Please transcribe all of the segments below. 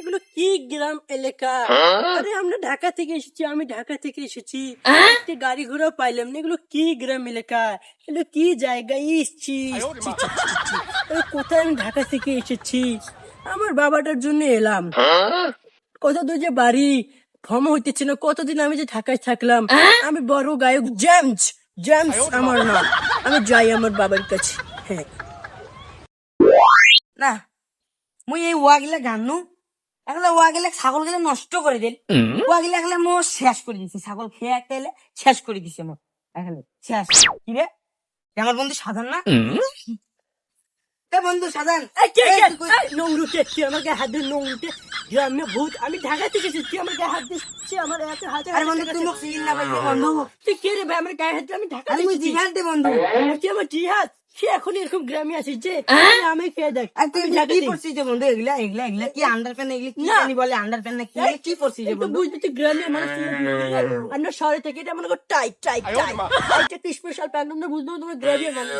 এগুলো কি গ্রাম এলাকা? আরে আমরা ঢাকা থেকে এসেছি আমি ঢাকা থেকে এসেছি। গাড়ি ঘোড়া পাইলাম না এগুলো কি গ্রাম এলাকা? এগুলো কি জায়গা? ইসছি ইসছি, ছি, ছি, ছি, ছি। এ, কোথায় আমি ঢাকা থেকে এসেছি? আমার বাবাটার জন্য এলাম। কত দূর যে বাড়ি? ফর্ম হইতেছে না কতদিন আমি যে ঢাকায় থাকলাম? আমি বড় গায়ক জেমস জেমস আমার নাম। আমি যাই আমার বাবার কাছে। হ্যাঁ। না মুই এই ওয়া গিলা গানু। একলা ওয়া গিলা ছাগল গিলা নষ্ট করে দিল ওয়া গিলা একলা মো শেষ করে দিছে। ছাগল খেয়ে একটা এলে শেষ করে দিছে মো একলে শেষ। কি রে? আমার বন্ধু সাধারণ না? বন্ধু সাধারণ এই কে? কে তুই- গায়ে হাত দিয়ে নোংরুটে গ্রামে ভূত আমি ঢাকা থেকে এসেছি তুই আমার গায়ে হাত দিচ্ছি আমার এত হাতে আরে বন্ধু তুই চিনি না ভাই বন্ধু তুই কে রে ভাই? আমার গায়ে হাত আমি ঢাকা থেকে এসেছি। জিহাদ দে বন্ধু। তুই আমার জিহাদ? সে এখন এরকম গ্রামে আসিস যে আমি খেয়ে দেখ কি যে বন্ধু এগুলা এগুলা এগুলা কি আন্ডার প্যান্ট এগুলা কি জানি বলে আন্ডার প্যান্ট না কি? কি যে বন্ধু বুঝবি তুই গ্রামের মানুষ আমরা শহরে থেকে এটা মনে কর টাইট টাইট টাইট একটা স্পেশাল প্যান্ট আমরা বুঝব তোমার গ্রামের মানুষ।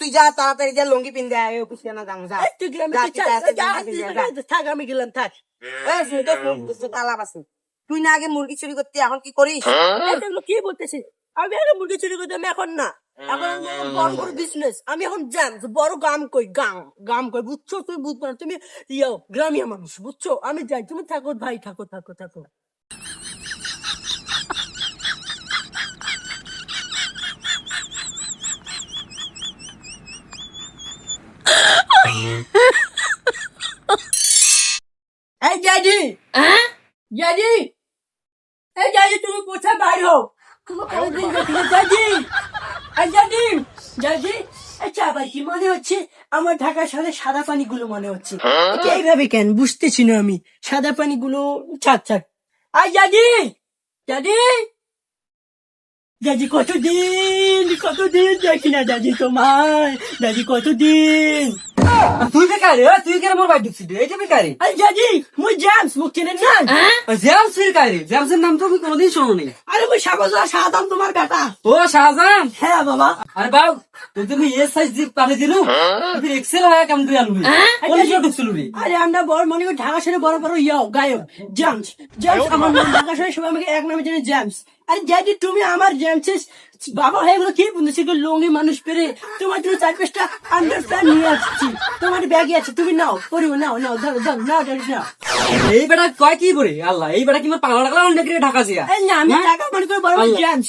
তুই যা তাড়াতাড়ি যা লঙ্গি পিন দে আয় অফিসে না যা। তুই গ্রামে। থাক আমি গেলাম থাক। তালাপ আছে তুই না আগে মুরগি চুরি করতে এখন কি করিস? কি বলতেছিস আমি আগে মুরগি চুরি করতে আমি এখন না। এখন বড় বড় বিজনেস আমি এখন জান বড় গাম কই গাম গাম কই বুঝছ তুই বুঝব না তুমি ইয়ো গ্রামীয় মানুষ বুঝছ আমি যাই তুমি থাকো ভাই থাকো থাকো থাকো এই এই ড্যাডি তুমি কোথায় বাইর হও তুমি কোনদিন ড্যাডি ড্যাডি আচ্ছা ভাই কি মনে হচ্ছে? আমার ঢাকার সাথে সাদা পানিগুলো মনে হচ্ছে। এইভাবে কেন? বুঝতেছি না আমি। সাদা পানিগুলো ছাক ছাক আই ড্যাডি দাদি কতদিন কতদিন দেখি না দাদি তোমার দাদি কতদিন? তুই বেকারি তুই কেন মোর বাড়ি ঢুকছিস এইটা বেকারি। আরে দাদি মুই জেমস মুখ চেনেন না? জেমস বেকারি জেমসের নাম তো আমি কোনোদিন শুনিনি আরে মুই তোমার বেটা। ও শাহজাহান হ্যাঁ বাবা। আরে বাবু তুই তুমি এ সাইজ জিপ পাঠিয়ে দিলু? তুই এক্সেল হয় কেমন তুই আনবি কোন জিও ঢুকছিল রে আরে আমরা বড় মনে করি ঢাকা শহরে বড় বড় ইয়াও গায়ক জেমস জেমস আমার নাম ঢাকা শহরে সবাই আমাকে এক নামে জানে জেমস আরে যদি তুমি আমার জেমসের বাবা হয়ে এগুলো কি বলছো সেগুলো লঙ্গি মানুষ পেরে তোমার জন্য চার পাঁচটা আন্ডার প্যান্ট নিয়ে আসছি। তোমার ব্যাগে আছে তুমি নাও পরিও নাও নাও ধরো ধরো নাও ধরো নাও। এই বেটা কয় কি করে? আল্লাহ এই বেটা কি মোর পাগল টাগলা অনেক ঢাকা জিয়া? না আমি হ্যাঁ? টাকা মনে করে বড়। জেমস